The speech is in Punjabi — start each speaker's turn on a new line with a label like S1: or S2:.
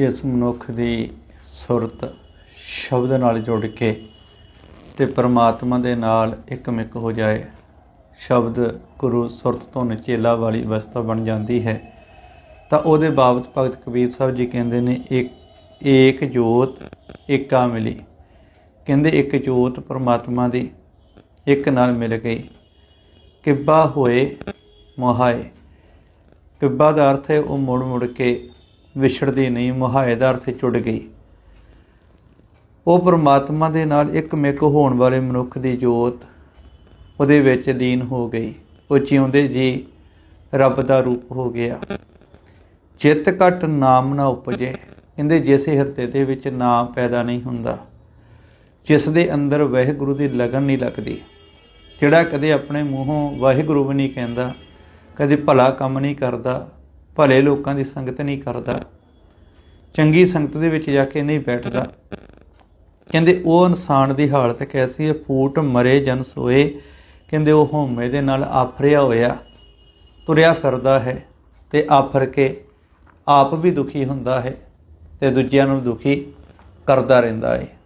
S1: ਜਿਸ ਮਨੁੱਖ ਦੀ ਸੁਰਤ ਸ਼ਬਦ ਨਾਲ ਜੁੜ ਕੇ ਤੇ ਪਰਮਾਤਮਾ ਦੇ ਨਾਲ ਇੱਕਮਿਕ ਹੋ ਜਾਏ, ਸ਼ਬਦ ਗੁਰੂ ਸੁਰਤ ਤੋਂ ਨਿਚੇਲਾ ਵਾਲੀ ਅਵਸਥਾ ਬਣ ਜਾਂਦੀ ਹੈ। ਤਾਂ ਉਹਦੇ ਬਾਬਤ ਭਗਤ ਕਬੀਰ ਸਾਹਿਬ ਜੀ ਕਹਿੰਦੇ ਨੇ, ਇੱਕ, ਏਕ ਜੋਤ ਏਕਾ ਮਿਲੀ। ਕਹਿੰਦੇ, ਇੱਕ ਜੋਤ ਪਰਮਾਤਮਾ ਦੀ ਇੱਕ ਨਾਲ ਮਿਲ ਗਈ। ਕਿੱਬਾ ਹੋਏ, ਮੋਹਾਏ। ਕਿੱਬਾ ਦਾ ਅਰਥ ਹੈ, ਉਹ ਮੁੜ ਮੁੜ ਕੇ ਵਿਛੜਦੀ ਨਹੀਂ, ਮੋਹਾਏ ਦਾ ਅਰਥ ਹੈ ਜੁੜ ਗਈ। ਉਹ ਪਰਮਾਤਮਾ ਦੇ ਨਾਲ ਇੱਕਮਿਕ ਹੋਣ ਵਾਲੇ ਮਨੁੱਖ ਦੀ ਜੋਤ ਉਹਦੇ ਵਿੱਚ ਲੀਨ ਹੋ ਗਈ। ਉਹ ਜਿਉਂਦੇ ਜੀ ਰੱਬ ਦਾ ਰੂਪ ਹੋ ਗਿਆ। ਚਿੱਤ ਘਟ ਨਾਮ ਨਾ ਉਪਜੇ। ਕਹਿੰਦੇ ਜਿਸ ਹਿਰਦੇ ਦੇ ਵਿੱਚ ਨਾਮ ਪੈਦਾ ਨਹੀਂ ਹੁੰਦਾ। ਜਿਸ ਦੇ ਅੰਦਰ ਵਾਹਿਗੁਰੂ ਦੀ ਲਗਨ ਨਹੀਂ ਲੱਗਦੀ। ਜਿਹੜਾ ਕਦੇ ਆਪਣੇ ਮੂੰਹੋਂ ਵਾਹਿਗੁਰੂ ਵੀ ਨਹੀਂ ਕਹਿੰਦਾ, ਕਦੇ ਭਲਾ ਕੰਮ ਨਹੀਂ ਕਰਦਾ ਭਲੇ ਲੋਕਾਂ ਦੀ ਸੰਗਤ ਨਹੀਂ ਕਰਦਾ। ਚੰਗੀ ਸੰਗਤ ਦੇ ਵਿੱਚ ਜਾ ਕੇ ਨਹੀਂ ਬੈਠਦਾ। ਕਹਿੰਦੇ, ਉਹ ਇਨਸਾਨ ਦੀ ਹਾਲਤ ਕੈਸੀ ਹੈ? ਫੂਟ ਮਰੇ ਜਨ ਸੋਏ। ਕਹਿੰਦੇ, ਉਹ ਹਉਮੈ ਦੇ ਨਾਲ ਆਫਰਿਆ ਹੋਇਆ, ਤੁਰਿਆ ਫਿਰਦਾ ਹੈ ਤੇ ਆਫਰ ਕੇ ਆਪ ਵੀ ਦੁਖੀ ਹੁੰਦਾ ਹੈ ਤੇ ਦੂਜਿਆਂ ਨੂੰ ਦੁਖੀ ਕਰਦਾ ਰਹਿੰਦਾ ਹੈ।